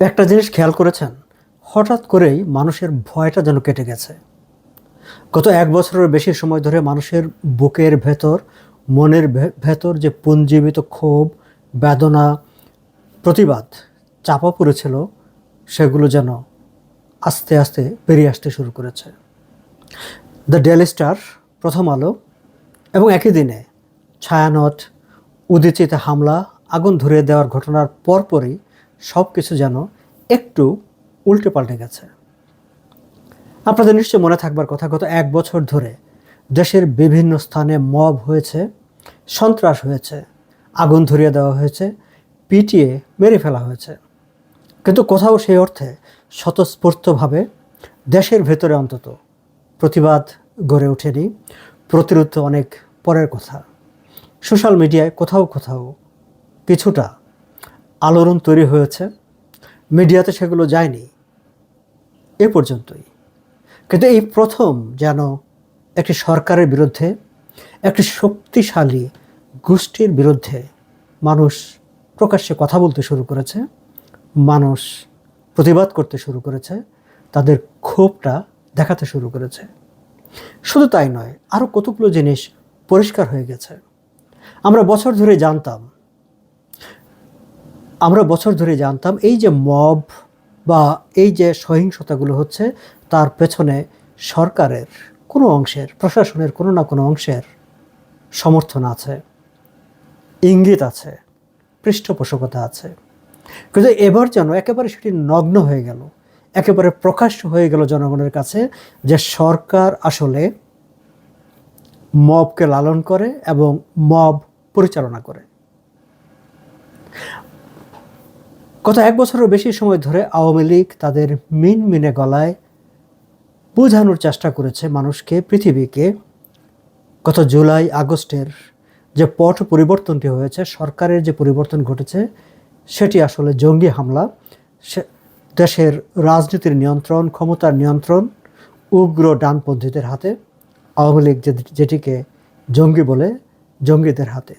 একটা জিনিস খেয়াল করেছেন? হঠাৎ করেই মানুষের ভয়টা যেন কেটে গেছে। গত এক বছরের বেশি সময় ধরে মানুষের বুকের ভেতর, মনের ভেতর যে পুঞ্জীবিত ক্ষোভ, বেদনা, প্রতিবাদ চাপা পড়েছিল, সেগুলো যেন আস্তে আস্তে বেরিয়ে আসতে শুরু করেছে। দ্য ডেলি স্টার, প্রথম আলো এবং একই দিনে ছায়ানট, উদিচিতে হামলা, আগুন ধরিয়ে দেওয়ার ঘটনার পরপরই সব কিছু যেন একটু উল্টে পাল্টে গেছে। আপনাদের নিশ্চয় মনে থাকবার কথা, গত এক বছর ধরে দেশের বিভিন্ন স্থানে মব হয়েছে, সন্ত্রাস হয়েছে, আগুন ধরিয়ে দেওয়া হয়েছে, পিটিয়ে মেরে ফেলা হয়েছে। কিন্তু কোথাও সেই অর্থে স্বতঃস্ফূর্তভাবে দেশের ভেতরে অন্তত প্রতিবাদ গড়ে ওঠেনি। প্রতিরোধ অনেক পরের কথা। সোশ্যাল মিডিয়ায় কোথাও কোথাও কিছুটা আলোড়ন তৈরি হয়েছে। মিডিয়াতে সেগুলো যায়নি। এ পর্যন্তই। কিন্তু এই প্রথম যেন একটি সরকারের বিরুদ্ধে, একটি শক্তিশালী গোষ্ঠীর বিরুদ্ধে মানুষ প্রকাশ্যে কথা বলতে শুরু করেছে, মানুষ প্রতিবাদ করতে শুরু করেছে, তাদের ক্ষোভটা দেখাতে শুরু করেছে। শুধু তাই নয় আরও কতগুলো জিনিস পরিষ্কার হয়ে গেছে। আমরা বছর ধরে জানতাম আমরা বছর ধরে জানতাম এই যে মব বা এই যে সহিংসতাগুলো হচ্ছে, তার পেছনে সরকারের কোনো অংশের, প্রশাসনের কোনো না কোনো অংশের সমর্থন আছে, ইঙ্গিত আছে, পৃষ্ঠপোষকতা আছে। কিন্তু এবার যেন একেবারে সেটি নগ্ন হয়ে গেল, একেবারে প্রকাশ্য হয়ে গেল জনগণের কাছে যে সরকার আসলে মবকে লালন করে এবং মব পরিচালনা করে। গত এক বছরের বেশি সময় ধরে আওয়ামী লীগ তাদের মিন মিনে গলায় বোঝানোর চেষ্টা করেছে মানুষকে, পৃথিবীকে। গত জুলাই, আগস্টের যে পট পরিবর্তনটি হয়েছে, সরকারের যে পরিবর্তন ঘটেছে, সেটি আসলে জঙ্গি হামলা। দেশের রাজনীতির নিয়ন্ত্রণ, ক্ষমতার নিয়ন্ত্রণ, উগ্র ডানপন্থীদের হাতে, আওয়ামী লীগ যেটিকে জঙ্গি বলে, জঙ্গিদের হাতে।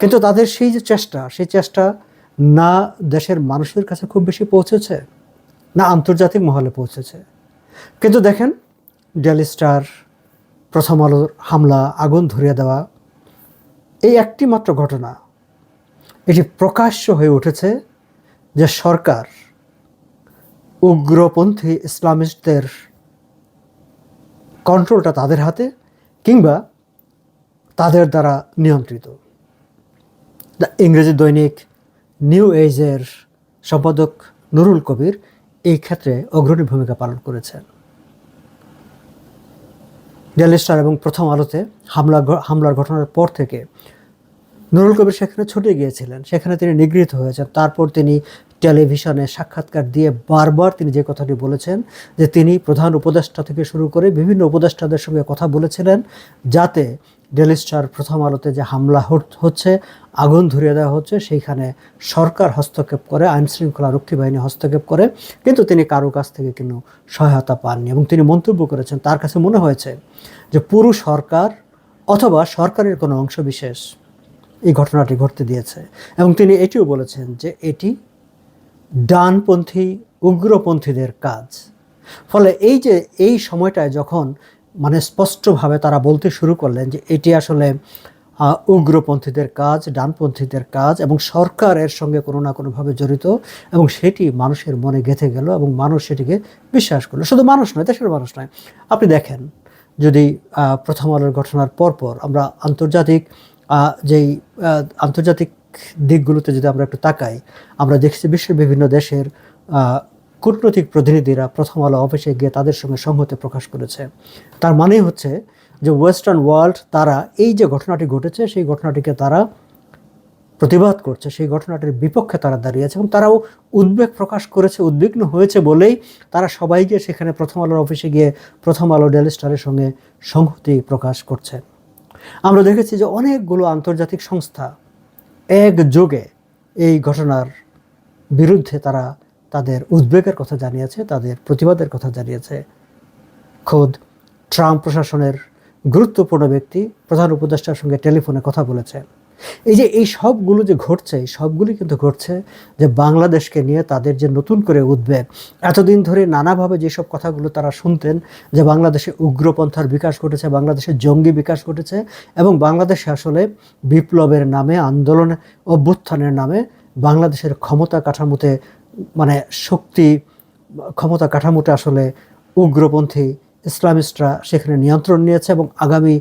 কিন্তু তাদের সেই যে চেষ্টা, সেই চেষ্টা না দেশের মানুষের কাছে খুব বেশি পৌঁছেছে, না আন্তর্জাতিক মহলে পৌঁছেছে। কিন্তু দেখেন, ডেলি স্টার, প্রথম আলোর হামলা, আগুন ধরিয়ে দেওয়া, এই একটি মাত্র ঘটনা, এটি প্রকাশ্য হয়ে উঠেছে যে সরকার উগ্রপন্থী ইসলামিস্টদের কন্ট্রোলটা তাদের হাতে কিংবা তাদের দ্বারা নিয়ন্ত্রিত। ইংরেজি দৈনিক নিউ এজের সম্পাদক নুরুল কবির এই ক্ষেত্রে অগ্রণী ভূমিকা পালন করেছেন। ডেলি স্টার এবং প্রথম আলোতে হামলা হামলার ঘটনার পর থেকে নুরুল কবির সেখানে ছুটে গিয়েছিলেন। সেখানে তিনি নিগৃহীত হয়েছেন। তারপর তিনি টেলিভিশনে সাক্ষাৎকার দিয়ে বারবার তিনি যে কথাটি বলেছেন, যে তিনি প্রধান উপদেষ্টা থেকে শুরু করে বিভিন্ন উপদেষ্টাদের সঙ্গে কথা বলেছিলেন, যাতে ডেলি স্টার প্রথম আলোতে যে হামলা হচ্ছে, আগুন ধরিয়ে দেওয়া হচ্ছে, সেইখানে সরকার হস্তক্ষেপ করে আইন শৃঙ্খলা রক্ষী বাহিনী হস্তক্ষেপ করে, কিন্তু তিনি কারও কাছ থেকে কিন্তু সহায়তা পাননি এবং তিনি মন্তব্য করেছেন, তার কাছে মনে হয়েছে যে পুরো সরকার অথবা সরকারের কোনো অংশ বিশেষ এই ঘটনাটি ঘটতে দিয়েছে। এবং তিনি এটিও বলেছেন যে এটি ডানপন্থী, উগ্রপন্থীদের কাজ। ফলে এই যে, এই সময়টায় যখন মানে স্পষ্টভাবে তারা বলতে শুরু করলেন যে এটি আসলে উগ্রপন্থীদের কাজ, ডানপন্থীদের কাজ এবং সরকারের সঙ্গে কোনো না কোনোভাবে জড়িত এবং সেটি মানুষের মনে গেঁথে গেল এবং মানুষ সেটিকে বিশ্বাস করল। শুধু মানুষ নয়, দেশের মানুষ নয়। আপনি দেখেন, যদি প্রথম আলোর ঘটনার পরপর আমরা আন্তর্জাতিক যেই আন্তর্জাতিক দিকগুলোতে যদি আমরা একটু তাকাই, আমরা দেখছি বিশ্বের বিভিন্ন দেশের কূটনৈতিক প্রতিনিধিরা প্রথম আলো অফিসে গিয়ে তাদের সঙ্গে সংহতি প্রকাশ করেছে। তার মানে হচ্ছে যে ওয়েস্টার্ন ওয়ার্ল্ড তারা এই যে ঘটনাটি ঘটেছে, সেই ঘটনাটিকে তারা প্রতিবাদ করছে, সেই ঘটনাটির বিপক্ষে তারা দাঁড়িয়েছে এবং তারাও উদ্বেগ প্রকাশ করেছে, উদ্বিগ্ন হয়েছে বলেই তারা সবাই গিয়ে সেখানে প্রথম আলোর অফিসে গিয়ে প্রথম আলো ডেলি স্টারের সঙ্গে সংহতি প্রকাশ করছে। আমরা দেখেছি যে অনেকগুলো আন্তর্জাতিক সংস্থা একযোগে এই ঘটনার বিরুদ্ধে তারা তাদের উদ্বেগের কথা জানিয়েছে, তাদের প্রতিবাদের কথা জানিয়েছে। খোদ ট্রাম্প প্রশাসনের গুরুত্বপূর্ণ ব্যক্তি, প্রধান উপদেষ্টার সঙ্গে টেলিফোনে কথা বলেছেন এই যে, এই সবগুলো যে ঘটছে সবগুলি কিন্তু ঘটছে যে বাংলাদেশকে নিয়ে তাদের যে নতুন করে উদ্বেগ, এতদিন ধরে নানাভাবে যেসব কথাগুলো তারা শুনতেন যে বাংলাদেশে উগ্রপন্থার বিকাশ ঘটেছে, বাংলাদেশে জঙ্গি বিকাশ ঘটেছে এবং বাংলাদেশে আসলে বিপ্লবের নামে, আন্দোলন অভ্যুত্থানের নামে বাংলাদেশের ক্ষমতা কাঠামোতে মানে শক্তি, ক্ষমতা কাঠামোটা আসলে উগ্রপন্থী ইসলামিস্টরা সেখানে নিয়ন্ত্রণ নিয়েছে এবং আগামী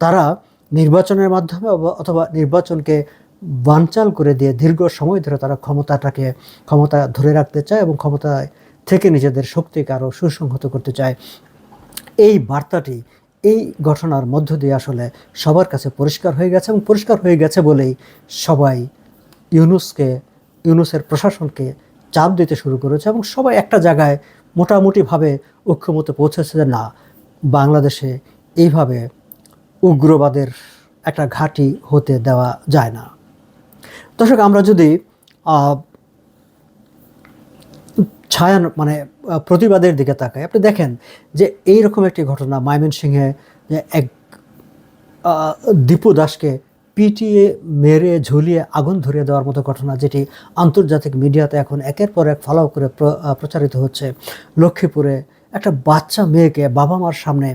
তারা নির্বাচনের মাধ্যমে অথবা নির্বাচনকে বানচাল করে দিয়ে দীর্ঘ সময় ধরে তারা ক্ষমতাটাকে ক্ষমতা ধরে রাখতে চায় এবং ক্ষমতায় থেকে নিজেদের শক্তিকে আরও সুসংহত করতে চায়। এই বার্তাটি, এই ঘটনার মধ্য দিয়ে আসলে সবার কাছে পরিষ্কার হয়ে গেছে এবং পরিষ্কার হয়ে গেছে বলেই সবাই ইউনুসকে ইউনুসের প্রশাসনকে চাপ দিতে শুরু করেছে এবং সবাই একটা জায়গায় মোটামুটিভাবে ঐক্যমতে পৌঁছেছে যে না বাংলাদেশে এইভাবে উগ্রবাদের একটা ঘাঁটি হতে দেওয়া যায় না। দর্শক আমরা যদি আহ, ছায়া মানে প্রতিবাদের দিকে তাকাই আপনি দেখেন যে এই রকম একটি ঘটনা ময়মনসিংহে এক দীপু দাসকে পিটিয়ে মেরে ঝুলিয়ে আগুন ধরিয়ে দেওয়ার মতো ঘটনা যেটি আন্তর্জাতিক মিডিয়াতে এখন একের পর এক ফলাও করে প্রচারিত হচ্ছে। লক্ষ্মীপুরে একটা বাচ্চা মেয়েকে বাবা মার সামনে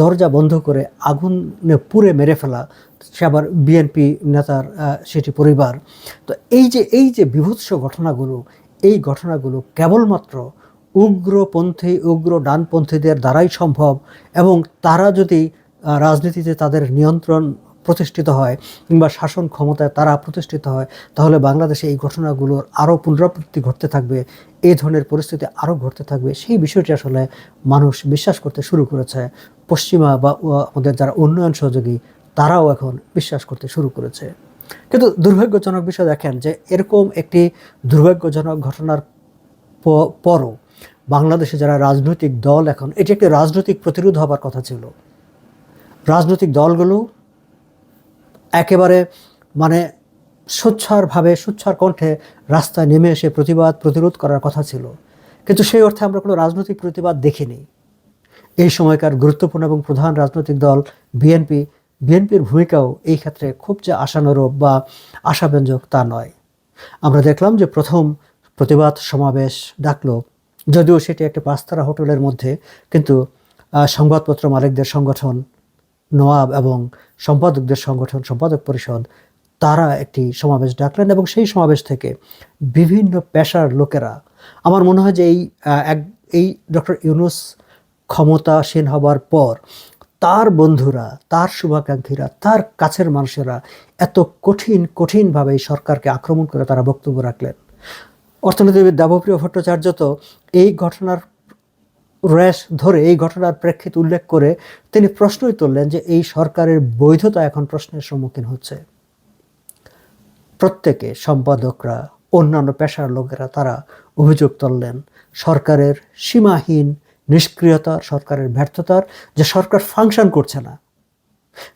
দরজা বন্ধ করে আগুনে পুড়ে মেরে ফেলা। সে আবার বিএনপি নেতার সেটি পরিবার। তো এই যে এই যে বিভৎস ঘটনাগুলো, এই ঘটনাগুলো কেবলমাত্র উগ্রপন্থী, উগ্র ডানপন্থীদের দ্বারাই সম্ভব এবং তারা যদি রাজনীতিতে তাদের নিয়ন্ত্রণ প্রতিষ্ঠিত হয় কিংবা শাসন ক্ষমতায় তারা প্রতিষ্ঠিত হয়, তাহলে বাংলাদেশে এই ঘটনাগুলোর আরও পুনরাবৃত্তি ঘটতে থাকবে, এই ধরনের পরিস্থিতি আরও ঘটতে থাকবে। সেই বিষয়টি আসলে মানুষ বিশ্বাস করতে শুরু করেছে। পশ্চিমা বা আমাদের যারা উন্নয়ন সহযোগী, তারাও এখন বিশ্বাস করতে শুরু করেছে। কিন্তু দুর্ভাগ্যজনক বিষয় দেখেন যে এরকম একটি দুর্ভাগ্যজনক ঘটনার পরও বাংলাদেশে যারা রাজনৈতিক দল এখন, এটি একটি রাজনৈতিক প্রতিরোধ হবার কথা ছিল। রাজনৈতিক দলগুলো একেবারে মানে সোচ্চারভাবে সোচ্চার কণ্ঠে রাস্তায় নেমে এসে প্রতিবাদ, প্রতিরোধ করার কথা ছিল। কিন্তু সেই অর্থে আমরা কোনো রাজনৈতিক প্রতিবাদ দেখিনি। এই সময়কার গুরুত্বপূর্ণ এবং প্রধান রাজনৈতিক দল বিএনপি, বিএনপির ভূমিকাও এই ক্ষেত্রে খুব যে আশানুরূপ বা আশাব্যঞ্জক তা নয়। আমরা দেখলাম যে প্রথম প্রতিবাদ সমাবেশ ডাকলো, যদিও সেটি একটি পাঁচতারা হোটেলের মধ্যে, কিন্তু সংবাদপত্র মালিকদের সংগঠন নোয়াব এবং সম্পাদকদের সংগঠন, সম্পাদক পরিষদ, তারা একটি সমাবেশ ডাকলেন এবং সেই সমাবেশ থেকে বিভিন্ন পেশার লোকেরা, আমার মনে হয় যে এই এক, এই ডক্টর ইউনুস ক্ষমতাসীন হবার পর তার বন্ধুরা, তার শুভাকাঙ্ক্ষীরা, তার কাছের মানুষেরা এত কঠিন, কঠিনভাবে এই সরকারকে আক্রমণ করে তারা বক্তব্য রাখলেন। অর্থনীতিবিদ দেবপ্রিয় ভট্টাচার্য তো এই ঘটনার র্যাশ ধরে এই ঘটনার প্রেক্ষিত উল্লেখ করে তিনি প্রশ্নই তুললেন যে এই সরকারের বৈধতা এখন প্রশ্নের সম্মুখীন হচ্ছে। প্রত্যেকে সম্পাদকরা, অন্যান্য পেশার লোকেরা তারা অভিযোগ তুললেন, সরকারের সীমাহীন নিষ্ক্রিয়তার সরকারের ব্যর্থতার যে সরকার ফাংশন করছে না।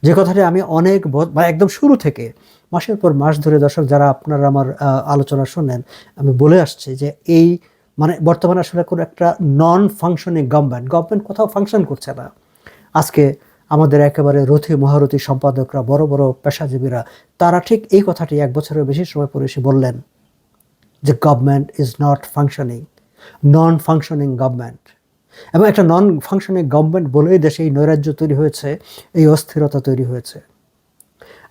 যে কথাটি আমি অনেক ব- একদম শুরু থেকে, মাসের পর মাস ধরে দর্শক যারা আপনারা আমার আলোচনা শোনেন আমি বলে আসছি যে এই মানে বর্তমানে আসলে কোনো একটা নন ফাংশনিং গভর্নমেন্ট গভর্নমেন্ট কোথাও ফাংশন করছে না। আজকে আমাদের একেবারে রথী, মহারথী সম্পাদকরা, বড় বড় পেশাজীবীরা, তারা ঠিক এই কথাটি এক বছরের বেশি সময় পরে এসে বললেন যে government is not functioning non functioning government এবং একটা নন ফাংশনিং গভর্নমেন্ট বলেই দেশে এই নৈরাজ্য তৈরি হয়েছে, এই অস্থিরতা তৈরি হয়েছে।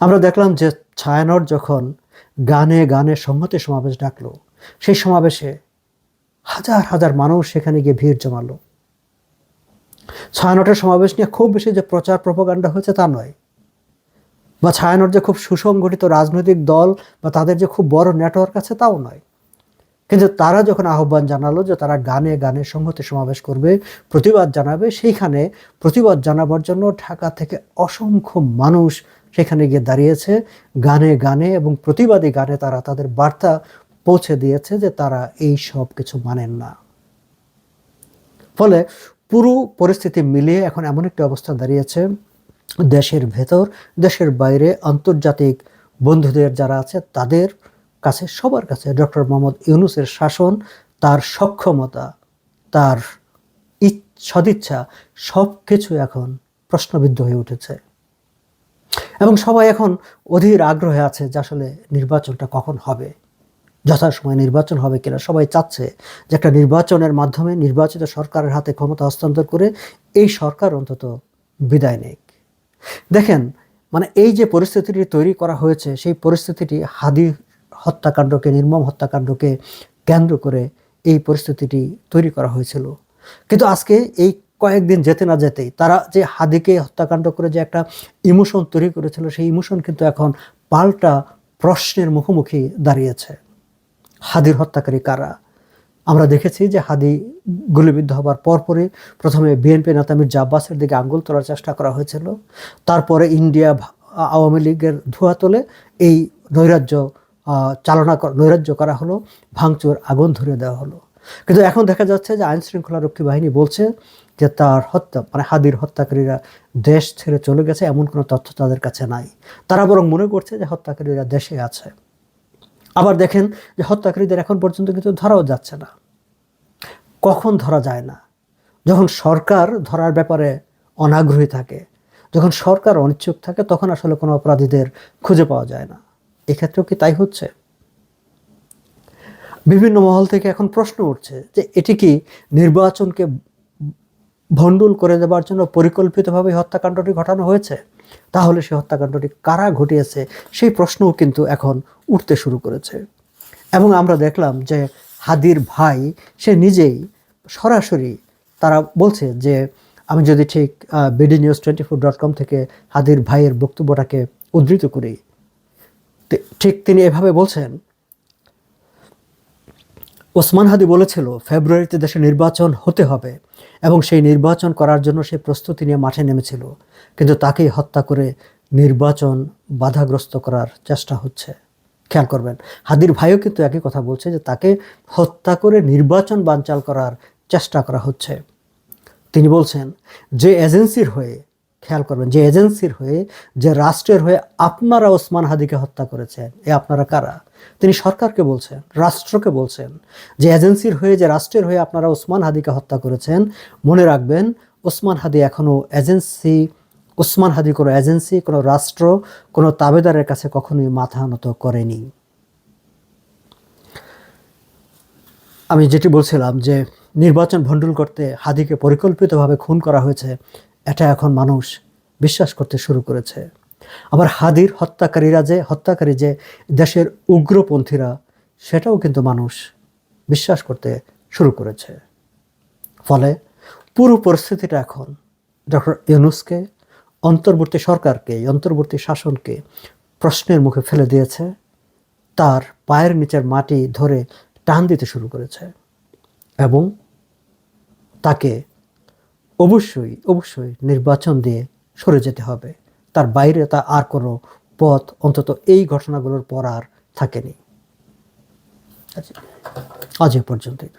আমরা দেখলাম যে ছায়ানট যখন গানে গানে সংহতি সমাবেশ ডাকলো, সেই সমাবেশে হাজার হাজার মানুষ সেখানে গিয়ে ভিড় জমালো। ছায়ানটের সমাবেশ নিয়ে খুব বেশি যে প্রচার প্রপাগান্ডা হয়েছে তা নয়। বা ছায়ানট যে খুব সুসংগঠিত রাজনৈতিক দল বা তাদের যে খুব বড় নেটওয়ার্ক আছে তাও নয়। কিন্তু তারা যখন আহ্বান জানালো যে তারা গানে গানে সংহতি সমাবেশ করবে, প্রতিবাদ জানাবে, সেইখানে প্রতিবাদ জানাবার জন্য ঢাকা থেকে অসংখ্য মানুষ সেখানে গিয়ে দাঁড়িয়েছে। গানে গানে এবং প্রতিবাদী গানে তারা তাদের বার্তা পৌঁছে দিয়েছে যে তারা এই সব কিছু মানেন না। ফলে পুরো পরিস্থিতি মিলিয়ে এখন এমন একটি অবস্থা দাঁড়িয়েছে, দেশের ভেতর, দেশের বাইরে আন্তর্জাতিক বন্ধুদের যারা আছে তাদের কাছে, সবার কাছে ডক্টর মোহাম্মদ ইউনুসের শাসন, তার সক্ষমতা, তার সদিচ্ছা সব কিছু এখন প্রশ্নবিদ্ধ হয়ে উঠেছে। এবং সবাই এখন অধীর আগ্রহে আছে যে আসলে নির্বাচনটা কখন হবে। যথাসময়ে নির্বাচন হবে কিনা সবাই চাচ্ছে যে একটা নির্বাচনের মাধ্যমে নির্বাচিত সরকারের হাতে ক্ষমতা হস্তান্তর করে এই সরকার অন্তত বিদায় নেক। দেখেন মানে এই যে পরিস্থিতিটি তৈরি করা হয়েছে, সেই পরিস্থিতিটি হাদি হত্যাকাণ্ডকে, নির্মম হত্যাকাণ্ডকে কেন্দ্র করে এই পরিস্থিতিটি তৈরি করা হয়েছিল। কিন্তু আজকে এই কয়েকদিন যেতে না যেতেই তারা যে হাদিকে হত্যাকাণ্ড করে যে একটা ইমোশন তৈরি করেছিল, সেই ইমোশন কিন্তু এখন পাল্টা প্রশ্নের মুখোমুখি দাঁড়িয়েছে। হাদির হত্যাকারী কারা? আমরা দেখেছি যে হাদি গুলিবিদ্ধ হবার পরপরই প্রথমে বিএনপি নেতা মির্জা আব্বাসের দিকে আঙ্গুল তোলার চেষ্টা করা হয়েছিল। তারপরে ইন্ডিয়া আওয়ামী লীগের ধোয়া তোলে এই নৈরাজ্য চালনা নৈরাজ্য করা হলো, ভাঙচুর, আগুন ধরিয়ে দেওয়া হলো। কিন্তু এখন দেখা যাচ্ছে যে আইন শৃঙ্খলা রক্ষী বাহিনী বলছে যে তার হত্যা মানে হাদির হত্যাকারীরা দেশ ছেড়ে চলে গেছে, এমন কোনো তথ্য তাদের কাছে নাই। তারা বরং মনে করছে যে হত্যাকারীরা দেশে আছে। আবার দেখেন যে হত্যাকারীদের এখন পর্যন্ত কিন্তু ধরাও যাচ্ছে না। কখন ধরা যায় না? যখন সরকার ধরার ব্যাপারে অনাগ্রহী থাকে, যখন সরকার অনিচ্ছুক থাকে, তখন আসলে কোনো অপরাধীদের খুঁজে পাওয়া যায় না। এক্ষেত্রেও কি তাই হচ্ছে? বিভিন্ন মহল থেকে এখন প্রশ্ন উঠছে যে এটি কি নির্বাচনকে ভণ্ডুল করে দেওয়ার জন্য পরিকল্পিতভাবে হত্যাকাণ্ডটি ঘটানো হয়েছে? তাহলে সেই হত্যাকাণ্ডটি কারা ঘটিয়েছে সেই প্রশ্নও কিন্তু এখন উঠতে শুরু করেছে। এবং আমরা দেখলাম যে হাদির ভাই, সে নিজেই সরাসরি তারা বলছে যে, আমি যদি ঠিক BD news twenty four dot com থেকে হাদির ভাইয়ের বক্তব্যটাকে উদ্ধৃত করি। ঠিক তিনি এভাবে বলছেন ওসমান হাদি বলেছিল, ফেব্রুয়ারিতে দেশে নির্বাচন হতে হবে এবং সেই নির্বাচন করার জন্য সে প্রস্তুতি নিয়ে মাঠে নেমেছিল। কিন্তু তাকেই হত্যা করে নির্বাচন বাধাগ্রস্ত করার চেষ্টা হচ্ছে। খেয়াল করবেন, হাদির ভাইও কিন্তু একই কথা বলছে যে তাকে হত্যা করে নির্বাচন বানচাল করার চেষ্টা করা হচ্ছে। তিনি বলছেন, যে এজেন্সির হয়ে খেয়াল করবেন, যে এজেন্সির হয়ে, যে রাষ্ট্রের হয়ে আপনারা ওসমান হাদিকে হত্যা করেছেন, এ আপনারা কারা? তিনি সরকারকে বলছেন, রাষ্ট্রকে বলছেন, যে এজেন্সির হয়ে, যে রাষ্ট্রের হয়ে আপনারা ওসমান হাদিকে হত্যা করেছেন, মনে রাখবেন, ওসমান হাদি এখনও এজেন্সি, ওসমান হাদি কোনো এজেন্সি, কোনো রাষ্ট্র, কোনো তাবেদারের কাছে কখনোই মাথা নত করেনি। আমি যেটি বলছিলাম যে, নির্বাচন ভণ্ডুল করতে হাদিকে পরিকল্পিতভাবে খুন করা হয়েছে এটা এখন মানুষ বিশ্বাস করতে শুরু করেছে। আবার হাদির হত্যাকারীরা যে, হত্যাকারী যে দেশের উগ্রপন্থীরা, সেটাও কিন্তু মানুষ বিশ্বাস করতে শুরু করেছে। ফলে পুরো পরিস্থিতিটা এখন ডক্টর ইউনুসকে, অন্তর্বর্তী সরকারকে, অন্তর্বর্তী শাসনকে প্রশ্নের মুখে ফেলে দিয়েছে। তার পায়ের নিচের মাটি ধরে টান দিতে শুরু করেছে এবং তাকে অবশ্যই অবশ্যই নির্বাচন দিয়ে সরে যেতে হবে। তার বাইরে তা আর কোনো পথ, অন্তত এই ঘটনাগুলোর পর আর থাকেনি। আজ এ পর্যন্তই।